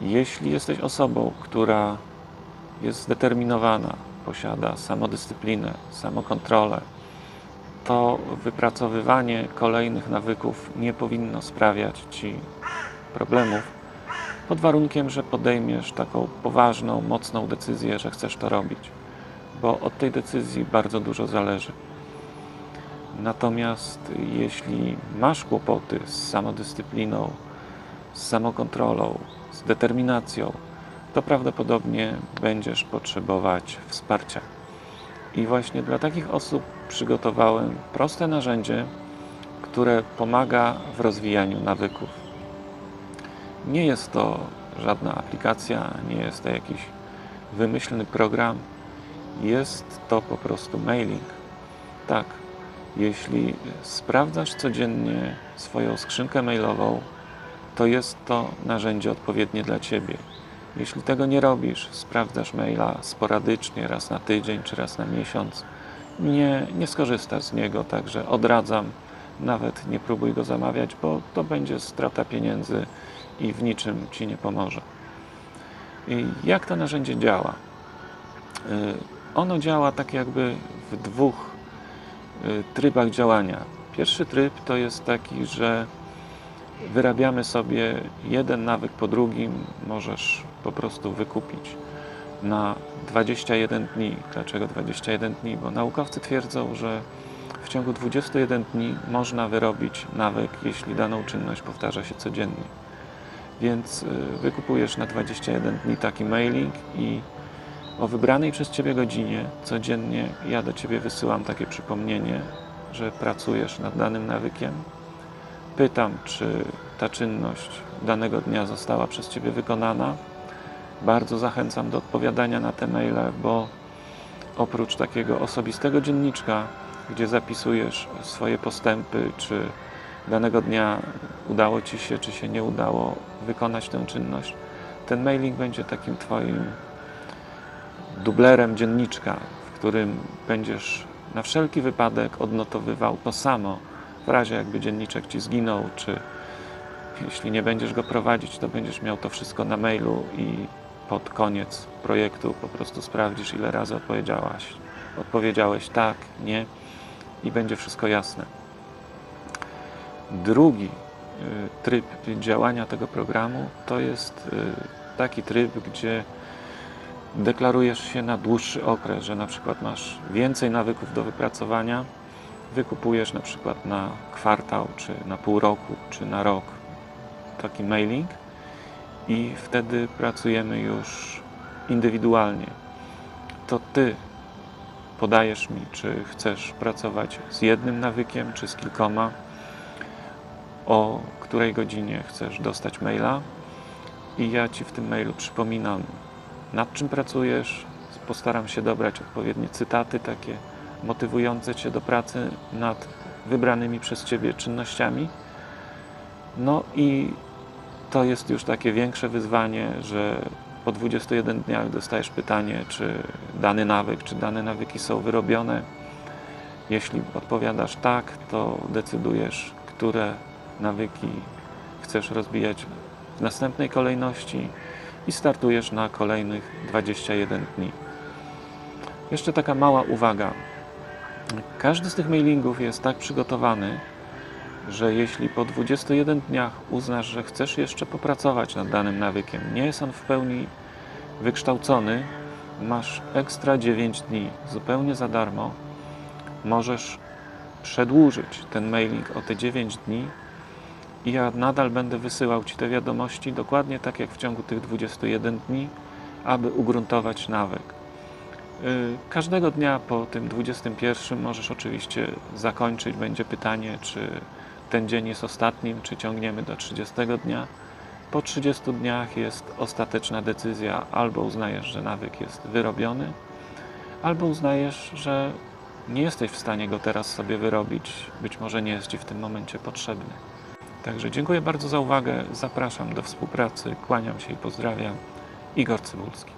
Jeśli jesteś osobą, która jest zdeterminowana, posiada samodyscyplinę, samokontrolę, to wypracowywanie kolejnych nawyków nie powinno sprawiać Ci problemów, pod warunkiem, że podejmiesz taką poważną, mocną decyzję, że chcesz to robić, bo od tej decyzji bardzo dużo zależy. Natomiast jeśli masz kłopoty z samodyscypliną, z samokontrolą, z determinacją, to prawdopodobnie będziesz potrzebować wsparcia. I właśnie dla takich osób przygotowałem proste narzędzie, które pomaga w rozwijaniu nawyków. Nie jest to żadna aplikacja, nie jest to jakiś wymyślny program, jest to po prostu mailing. Tak, jeśli sprawdzasz codziennie swoją skrzynkę mailową, to jest to narzędzie odpowiednie dla Ciebie. Jeśli tego nie robisz, sprawdzasz maila sporadycznie, raz na tydzień czy raz na miesiąc, nie, nie skorzystasz z niego, także odradzam, nawet nie próbuj go zamawiać, bo to będzie strata pieniędzy i w niczym Ci nie pomoże. I jak to narzędzie działa? Y, Ono działa tak jakby w dwóch y, trybach działania. Pierwszy tryb to jest taki, że wyrabiamy sobie jeden nawyk po drugim, możesz po prostu wykupić na 21 dni. Dlaczego 21 dni? Bo naukowcy twierdzą, że w ciągu 21 dni można wyrobić nawyk, jeśli daną czynność powtarza się codziennie. Więc y, wykupujesz na 21 dni taki mailing i o wybranej przez Ciebie godzinie codziennie ja do Ciebie wysyłam takie przypomnienie, że pracujesz nad danym nawykiem. Pytam, czy ta czynność danego dnia została przez Ciebie wykonana. Bardzo zachęcam do odpowiadania na te maile, bo oprócz takiego osobistego dzienniczka, gdzie zapisujesz swoje postępy, czy danego dnia udało Ci się, czy się nie udało wykonać tę czynność, ten mailing będzie takim Twoim dublerem dzienniczka, w którym będziesz na wszelki wypadek odnotowywał to samo, w razie jakby dzienniczek Ci zginął, czy jeśli nie będziesz go prowadzić, to będziesz miał to wszystko na mailu i pod koniec projektu po prostu sprawdzisz, ile razy odpowiedziałaś, odpowiedziałeś tak, nie i będzie wszystko jasne. Drugi y, tryb działania tego programu to jest y, taki tryb, gdzie deklarujesz się na dłuższy okres, że na przykład masz więcej nawyków do wypracowania, wykupujesz na przykład na kwartał, czy na pół roku, czy na rok taki mailing i wtedy pracujemy już indywidualnie. To Ty podajesz mi, czy chcesz pracować z jednym nawykiem, czy z kilkoma, o której godzinie chcesz dostać maila i ja Ci w tym mailu przypominam, nad czym pracujesz. Postaram się dobrać odpowiednie cytaty, takie motywujące Cię do pracy nad wybranymi przez Ciebie czynnościami. No i to jest już takie większe wyzwanie, że po 21 dniach dostajesz pytanie, czy dany nawyk, czy dane nawyki są wyrobione. Jeśli odpowiadasz tak, to decydujesz, które nawyki chcesz rozwijać w następnej kolejności i startujesz na kolejnych 21 dni. Jeszcze taka mała uwaga. Każdy z tych mailingów jest tak przygotowany, że jeśli po 21 dniach uznasz, że chcesz jeszcze popracować nad danym nawykiem, nie jest on w pełni wykształcony, masz ekstra 9 dni zupełnie za darmo. Możesz przedłużyć ten mailing o te 9 dni i ja nadal będę wysyłał Ci te wiadomości dokładnie tak jak w ciągu tych 21 dni, aby ugruntować nawyk. Y, Każdego dnia po tym 21 możesz oczywiście zakończyć. Będzie pytanie, czy ten dzień jest ostatnim, czy ciągniemy do 30 dnia. Po 30 dniach jest ostateczna decyzja: albo uznajesz, że nawyk jest wyrobiony, albo uznajesz, że nie jesteś w stanie go teraz sobie wyrobić. Być może nie jest Ci w tym momencie potrzebny. Także dziękuję bardzo za uwagę. Zapraszam do współpracy. Kłaniam się i pozdrawiam. Igor Cybulski.